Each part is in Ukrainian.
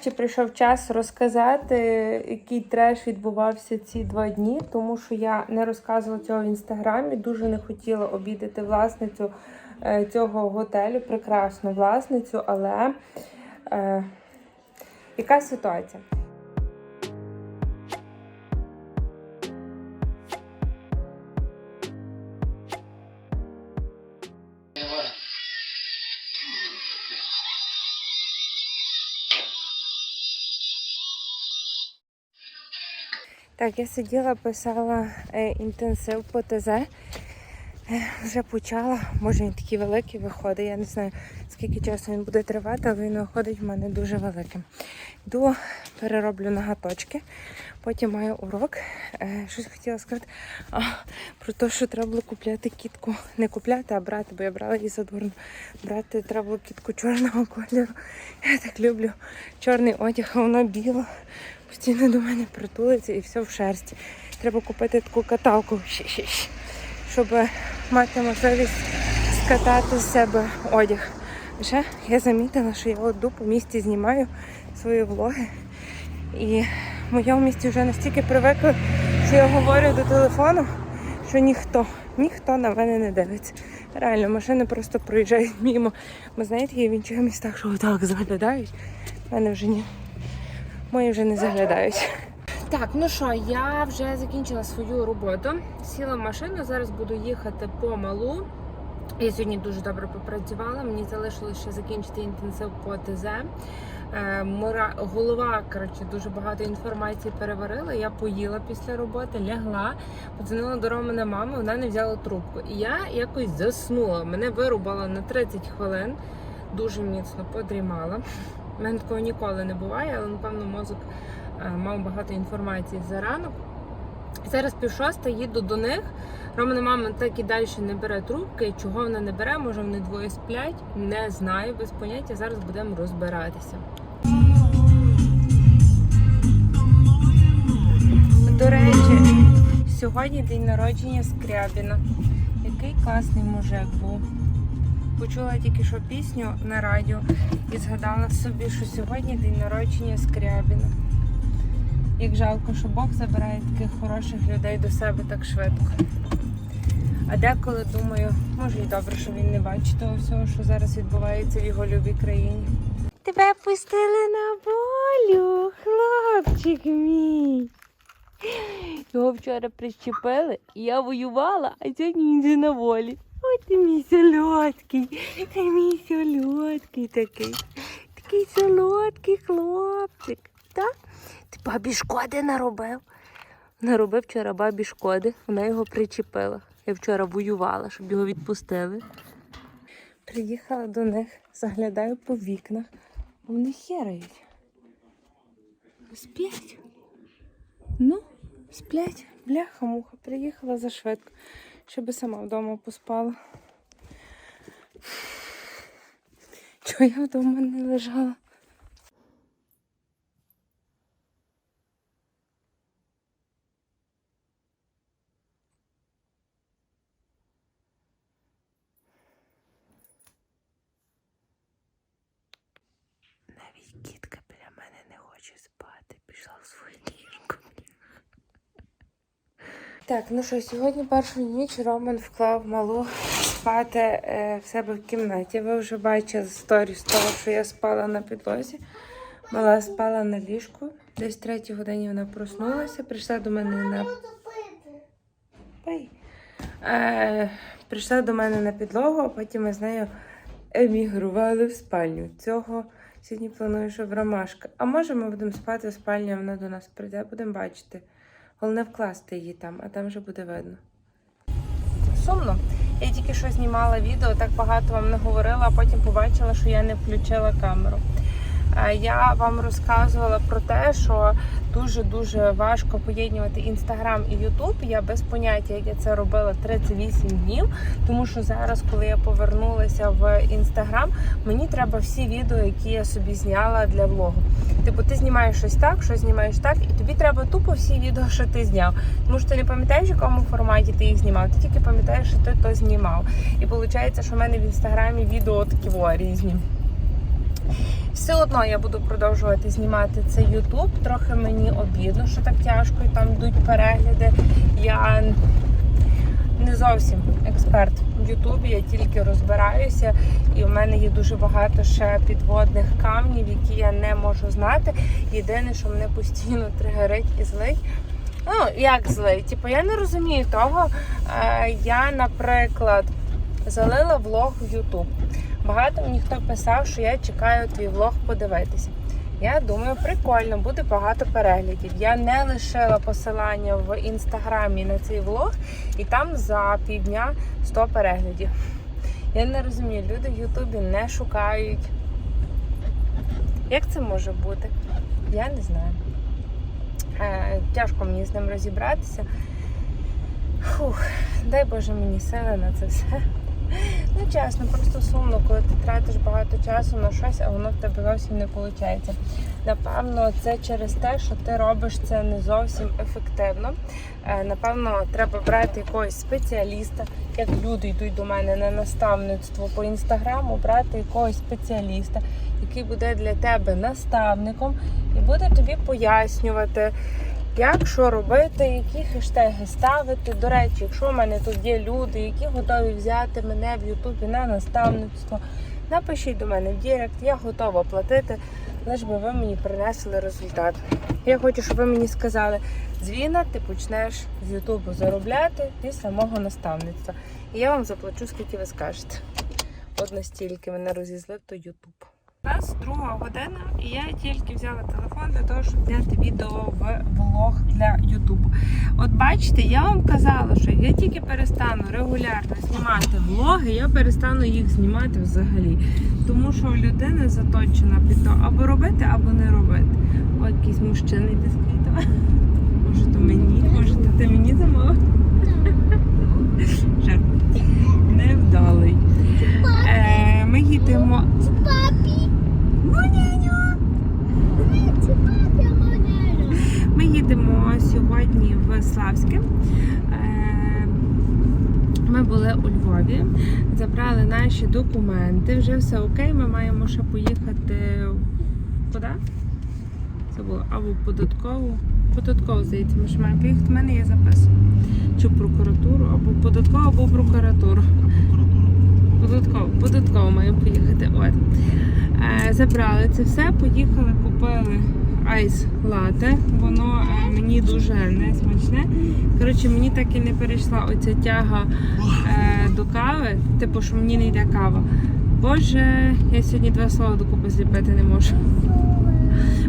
Нарешті прийшов час розказати, який треш відбувався ці два дні, тому що я не розказувала цього в інстаграмі. Дуже не хотіла обідати власницю е, цього готелю, прекрасну власницю, але е, яка ситуація? Так, я сиділа, писала е, інтенсив по ТЗ. Е, вже почала, може він такий великий виходить. Я не знаю, скільки часу він буде тривати, але він виходить в мене дуже великим. Йду, перероблю нагаточки, потім маю урок. Е, щось хотіла сказати а, про те, що треба було купляти кітку. Не купляти, а брати, бо я брала її задурно. Брати треба було кітку чорного кольору. Я так люблю чорний одяг, а вона біла. Постійно до мене притулиться і все в шерсті. Треба купити таку каталку, щоб мати можливість скатати з себе одяг. Ще я замітила, що я от по місті знімаю свої влоги. І в моєму місті вже настільки привикли, що я говорю до телефону, що ніхто, ніхто на мене не дивиться. Реально, машини просто проїжджають мимо. Ви знаєте, є в інших містах, що так заглядають. В мене вже ні. Мої вже не заглядають. Так, ну що, я вже закінчила свою роботу. Сіла в машину, зараз буду їхати по малу. Я сьогодні дуже добре попрацювала. Мені залишилося ще закінчити інтенсив по ТЗ. Е, Мора... Голова, коротше, дуже багато інформації переварила. Я поїла після роботи, лягла, подзвонила до Романа мами, вона не взяла трубку. І я якось заснула. Мене вирубало на 30 хвилин, дуже міцно подрімала. У мене такого ніколи не буває, але напевно мозок е, мав багато інформації за ранок. Зараз пів шоста, їду до них. Романа мама так і далі не бере трубки. Чого вона не бере? Може вони двоє сплять? Не знаю, без поняття. Зараз будемо розбиратися. До речі, сьогодні день народження Скрябіна. Який класний мужик був. Почула тільки що пісню на радіо і згадала собі, що сьогодні день народження Скрябіна. Як жалко, що Бог забирає таких хороших людей до себе так швидко. А деколи думаю, може і добре, що він не бачить того всього, що зараз відбувається в його любій країні. Тебе пустили на волю, хлопчик мій. Його вчора прищепили, і я воювала, а сьогодні він на волі. Ой, ти мій солодкий, ти мій солодкий такий. Такий солодкий хлопчик. Так? Ти бабі шкоди наробив. Наробив вчора бабі шкоди, вона його причепила. Я вчора воювала, щоб його відпустили. Приїхала до них, заглядаю по вікнах, вони херають. Сплять. Ну, сплять. Бляха-муха, приїхала за швидко, щоб сама вдома поспала. Чого я вдома не лежала? Навіть кітка біля мене не хоче спати, пішла в ліжку. Так, ну що, сьогодні першу ніч Роман вклав малу спати е, в себе в кімнаті. Ви вже бачили сторіс того, що я спала на підлозі. Мала спала на ліжку. Десь в третій годині вона проснулася, прийшла до мене на Пий. Е, прийшла до мене на підлогу, а потім ми з нею емігрували в спальню. Цього сьогодні планую, щоб ромашка. А може ми будемо спати в спальні, а вона до нас прийде, будемо бачити. Головне вкласти її там, а там вже буде видно. Сумно. Я тільки що знімала відео, так багато вам не говорила, а потім побачила, що я не включила камеру. Е, Я вам розказувала про те, що дуже-дуже важко поєднувати інстаграм і Ютуб. Я без поняття, як я це робила 38 днів. Тому що зараз, коли я повернулася в інстаграм, мені треба всі відео, які я собі зняла для влогу. Типу, ти знімаєш щось так, щось знімаєш так, і тобі треба тупо всі відео, що ти зняв. Тому що ти не пам'ятаєш, в якому форматі ти їх знімав. Ти тільки пам'ятаєш, що ти то знімав. І виходить, що в мене в інстаграмі відео такі різні. Все одно я буду продовжувати знімати цей YouTube. Трохи мені обідно, що так тяжко і там йдуть перегляди. Я не зовсім експерт в Ютубі, я тільки розбираюся, і в мене є дуже багато ще підводних камнів, які я не можу знати. Єдине, що мене постійно тригерить і злить. Ну, як злий? Типу, я не розумію того. Е, я, наприклад, залила влог в Ютуб. Багато мені хто писав, що я чекаю твій влог подивитися. Я думаю, прикольно, буде багато переглядів. Я не лишила посилання в інстаграмі на цей влог, і там за півдня 100 переглядів. Я не розумію, люди в Ютубі не шукають. Як це може бути? Я не знаю. Е, тяжко мені з ним розібратися. Фух, дай Боже мені сили на це все. Ну, чесно, просто сумно, коли ти тратиш багато часу на щось, а воно в тебе зовсім не виходить. Напевно, це через те, що ти робиш це не зовсім ефективно. Е, Напевно, треба брати якогось спеціаліста, як люди йдуть до мене на наставництво по інстаграму, брати якогось спеціаліста, який буде для тебе наставником і буде тобі пояснювати. Як що робити, які хештеги ставити. До речі, якщо в мене тут є люди, які готові взяти мене в Ютубі на наставництво, напишіть до мене в Директ, я готова платити, лише би ви мені принесли результат. Я хочу, щоб ви мені сказали, дзвіна, ти почнеш з Ютубу заробляти після мого наставництва. І я вам заплачу, скільки ви скажете. От настільки мене розізлив то Ютуб. Нас друга година, і я тільки взяла телефон для того, щоб зняти відео в влог для Ютубу. От бачите, я вам казала, що я тільки перестану регулярно знімати влоги, я перестану їх знімати взагалі. Тому що людина заточена під то або робити, або не робити. О, якийсь мужчина йде з. Може, то мені, може, то ти мені замовив? Жарт. Невдалий. Е, ми їдемо. Ми їдемо сьогодні в Славське. Е, Ми були у Львові, забрали наші документи. Вже все окей. Ми маємо ще поїхати куди? Це було або податкову. Податкову, здається, ми ще маємо поїхати. У мене є запис. Чи в прокуратуру, або податкову, або в прокуратуру. Податково, податково маємо поїхати. От. Е, забрали це все, поїхали, купили айс лате. Воно е, мені дуже не смачне. Коротше, мені так і не перейшла оця тяга е, до кави, типу, що мені не йде кава. Боже, я сьогодні два слова докупи зліпити не можу.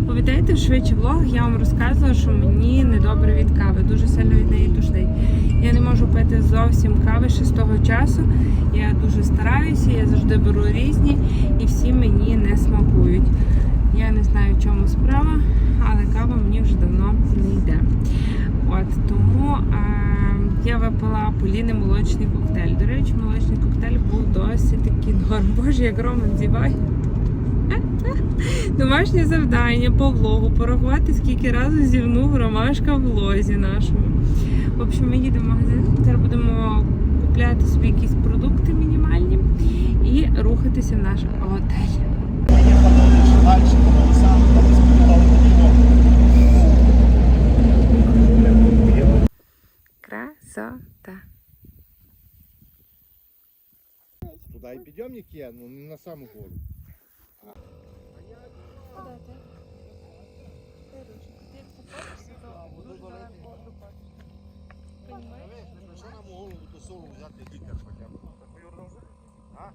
Пам'ятаєте, швидше влог я вам розказувала, що мені недобре від кави, дуже сильно від неї тушнить. Пити зовсім кави ще часу. Я дуже стараюся, я завжди беру різні і всі мені не смакують. Я не знаю, в чому справа, але кава мені вже давно не йде. От тому е, я випила Поліни молочний коктейль. До речі, молочний коктейль був досить такий норм. Боже, як Роман зіває. Домашнє завдання по влогу порахувати, скільки разів зівнув ромашка в влозі нашому. В общем, ми їдемо в магазин. Собі якісь продукти мінімальні і рухатися в наш готель. Красота. Туда и підйомник є, ну не на саму гору. Не прийшло нам у голову до солу взяти лікар хоча б. А?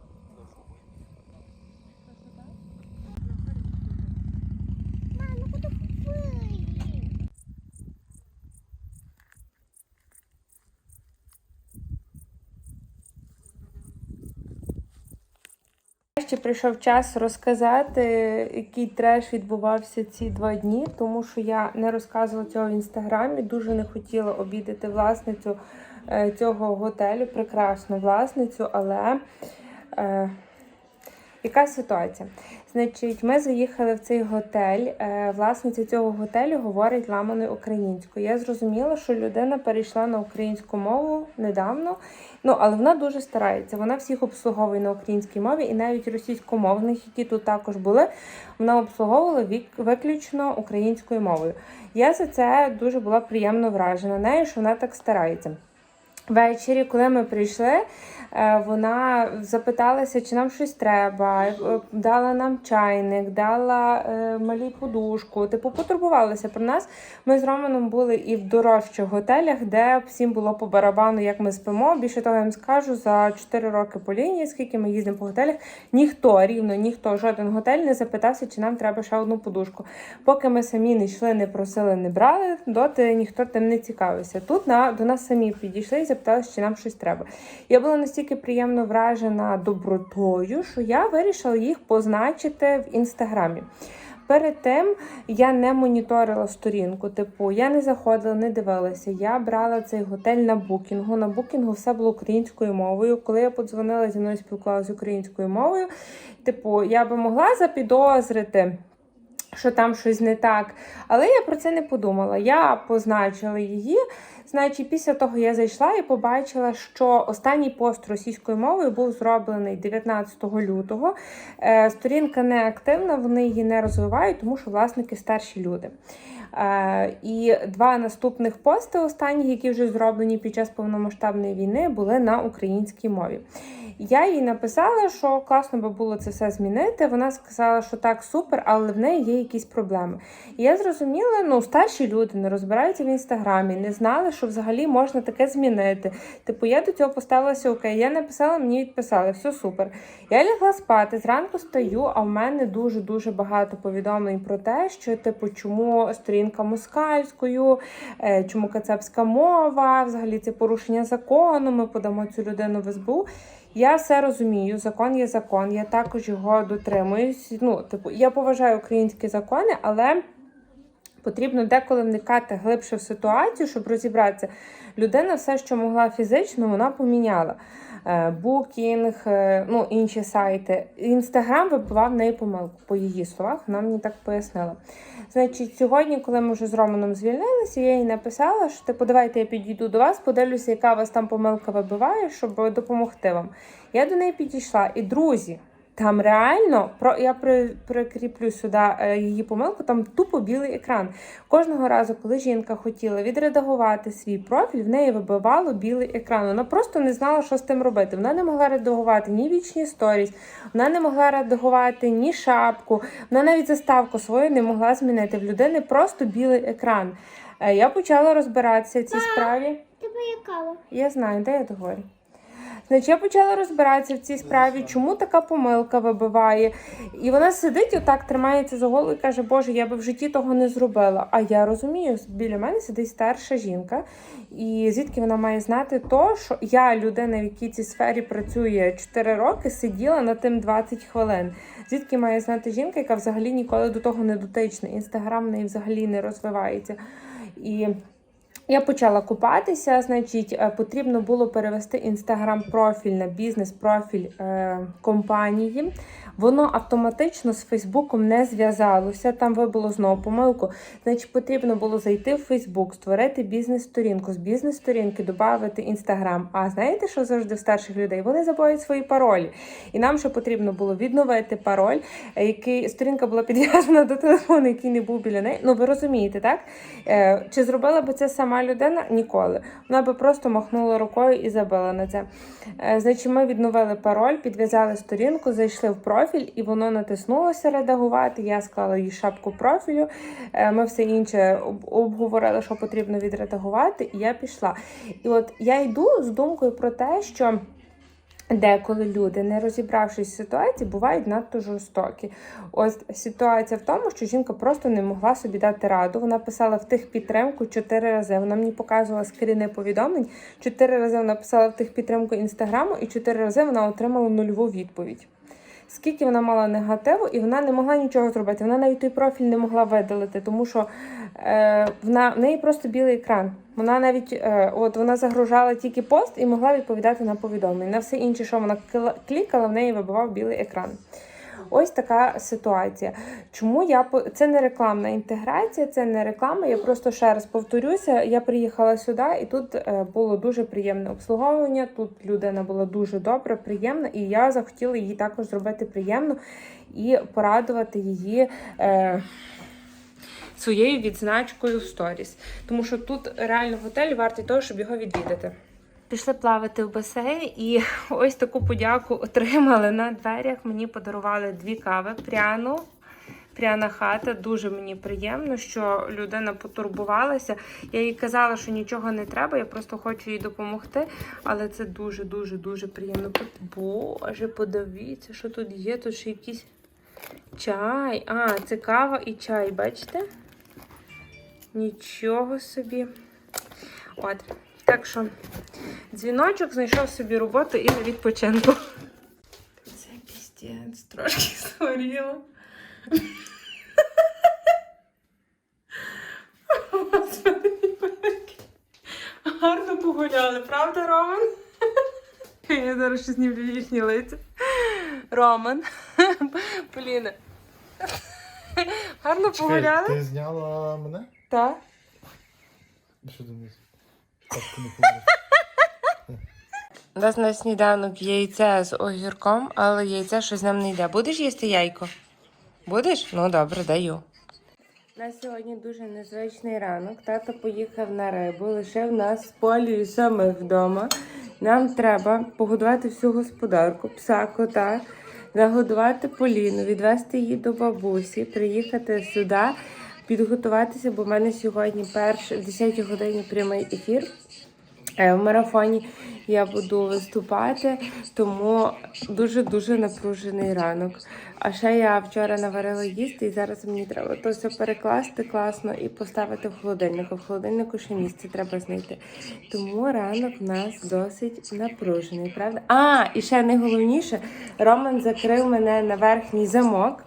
Ще прийшов час розказати, який треш відбувався ці два дні, тому що я не розказувала цього в інстаграмі. Дуже не хотіла обідати власницю цього готелю, прекрасну власницю, але е, Яка ситуація? Значить, ми заїхали в цей готель. Е, Власниця цього готелю говорить ламаною українською. Я зрозуміла, що людина перейшла на українську мову недавно. Ну, але вона дуже старається. Вона всіх обслуговує на українській мові, і навіть російськомовних, які тут також були, вона обслуговувала вік- виключно українською мовою. Я за це дуже була приємно вражена нею, що вона так старається. Ввечері, коли ми прийшли, е, вона запиталася, чи нам щось треба, е, дала нам чайник, дала е, малій подушку. Типу, потурбувалася про нас. Ми з Романом були і в дорожчих готелях, де всім було по барабану, як ми спимо. Більше того, я вам скажу, за 4 роки по лінії, скільки ми їздимо по готелях, ніхто рівно, ніхто, жоден готель не запитався, чи нам треба ще одну подушку. Поки ми самі не йшли, не просили, не брали, доти ніхто тим не цікавився. Тут на, до нас самі підійшли і запиталися, чи нам щось треба. Я була настільки приємно вражена добротою, що я вирішила їх позначити в інстаграмі. Перед тим я не моніторила сторінку, типу, я не заходила, не дивилася. Я брала цей готель на букінгу. На букінгу все було українською мовою. Коли я подзвонила зі мною спілкувалася українською мовою, типу, я би могла запідозрити. Що там щось не так, але я про це не подумала. Я позначила її. Значить, після того я зайшла і побачила, що останній пост російською мовою був зроблений 19 лютого. Е, Сторінка не активна, вони її не розвивають, тому що власники старші люди. Е, І два наступних пости, останні, які вже зроблені під час повномасштабної війни, були на українській мові. Я їй написала, що класно би було це все змінити. Вона сказала, що так, супер, але в неї є якісь проблеми. І я зрозуміла, ну старші люди не розбираються в інстаграмі, не знали, що взагалі можна таке змінити. Типу, я до цього поставилася окей. Я написала, мені відписали, все супер. Я лягла спати, зранку стою, а в мене дуже дуже багато повідомлень про те, що типу, чому сторінка москальською, е, чому кацапська мова, взагалі це порушення закону. Ми подамо цю людину в СБУ. Я все розумію, закон є закон, я також його дотримуюсь. Ну, типу, я поважаю українські закони, але потрібно деколи вникати глибше в ситуацію, щоб розібратися. Людина все, що могла фізично, вона поміняла. Е, Букінг, е, ну інші сайти. Інстаграм вибивав неї помилку, по її словах, вона мені так пояснила. Значить, сьогодні, коли ми вже з Романом звільнилися, я їй написала, що типу, давайте я підійду до вас, подивлюся, яка у вас там помилка вибиває, щоб допомогти вам. Я до неї підійшла, і друзі. Там реально про я при, прикріплю сюди е, її помилку. Там тупо білий екран. Кожного разу, коли жінка хотіла відредагувати свій профіль, в неї вибивало білий екран. Вона просто не знала, що з тим робити. Вона не могла редагувати ні вічні сторіс, вона не могла редагувати ні шапку, вона навіть заставку свою не могла змінити. В людини просто білий екран. Е, Я почала розбиратися в цій справі. Тебе є кава. Я знаю, де я договорю. Значить, я почала розбиратися в цій справі, чому така помилка вибиває. І вона сидить, отак тримається за голову і каже, Боже, я би в житті того не зробила. А я розумію, біля мене сидить старша жінка, і звідки вона має знати то, що я, людина, в якій цій сфері працює 4 роки, сиділа на тим 20 хвилин. Звідки має знати жінка, яка взагалі ніколи до того не дотична. Інстаграм в неї взагалі не розвивається. І я почала купатися, значить, е, потрібно було перевести інстаграм-профіль на бізнес-профіль е, компанії. Воно автоматично з Фейсбуком не зв'язалося. Там вибило знову помилку. Значить, потрібно було зайти в Фейсбук, створити бізнес-сторінку, з бізнес-сторінки додати інстаграм. А знаєте, що завжди в старших людей? Вони забувають свої паролі. І нам ще потрібно було відновити пароль, е, який сторінка була підв'язана до телефону, який не був біля неї. Ну ви розумієте, так? Е, Чи зробила би це сама людина? Ніколи. Вона би просто махнула рукою і забила на це. Е, Значить, ми відновили пароль, підв'язали сторінку, зайшли в профіль, і воно натиснулося редагувати. Я склала їй шапку профілю. Е, Ми все інше обговорили, що потрібно відредагувати, і я пішла. І от я йду з думкою про те, що. Деколи люди, не розібравшись в ситуації, бувають надто жорстокі. Ось ситуація в тому, що жінка просто не могла собі дати раду. Вона писала в тих підтримку чотири рази. Вона мені показувала скріни повідомлень. Чотири рази вона писала в тих підтримку інстаграму, і чотири рази вона отримала нульову відповідь. Скільки вона мала негативу, і вона не могла нічого зробити. Вона навіть той профіль не могла видалити, тому що е, вона, в неї просто білий екран. Вона навіть е, от вона загружала тільки пост і могла відповідати на повідомлення. На все інше, що вона клікала, в неї вибивав білий екран. Ось така ситуація. Чому я це не рекламна інтеграція, це не реклама. Я просто ще раз повторюся. Я приїхала сюди, і тут е, було дуже приємне обслуговування. Тут людина була дуже добра, приємна, і я захотіла їй також зробити приємно і порадувати її. Е, Своєю відзначкою в сторіс, тому що тут реально готель вартий того, щоб його відвідати. Пішли плавати в басейн і ось таку подяку отримали на дверях. Мені подарували дві кави пряну. Пряна хата, дуже мені приємно, що людина потурбувалася. Я їй казала, що нічого не треба, я просто хочу їй допомогти. Але це дуже, дуже, дуже приємно. Боже, подивіться, що тут є. Тут ще якийсь чай. А, це кава і чай, бачите? Нічого собі. От. Так що дзвіночок знайшов собі роботу і на відпочинку. Це пістець, трошки згоріло. Гарно погуляли, правда, Роман? Я зараз ще знімлю їхні лиця. Роман, Поліна. Гарно погуляли? Ти зняла мене? Так. Що думаєш? У нас на сніданок яйце з огірком, але яйце щось нам не йде. Будеш їсти яйко? Будеш? Ну добре, даю. На сьогодні дуже незвичний ранок. Тато поїхав на рибу, лишив нас з полію самих вдома. Нам треба погодувати всю господарку, пса, кота, нагодувати Поліну, відвести її до бабусі, приїхати сюди, підготуватися, бо в мене сьогодні перший в 10 годині прямий ефір. Е, В марафоні я буду виступати, тому дуже-дуже напружений ранок. А ще я вчора наварила їсти, і зараз мені треба то все перекласти класно і поставити в холодильник. В холодильнику ще місце треба знайти. Тому ранок в нас досить напружений, правда? А, і ще найголовніше, Роман закрив мене на верхній замок.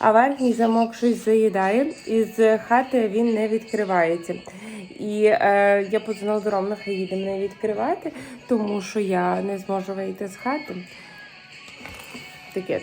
А верхній замок щось заїдає, і з хати він не відкривається. І е, я подзвонила до Романа, хай їде мене відкривати, тому що я не зможу вийти з хати. Таке.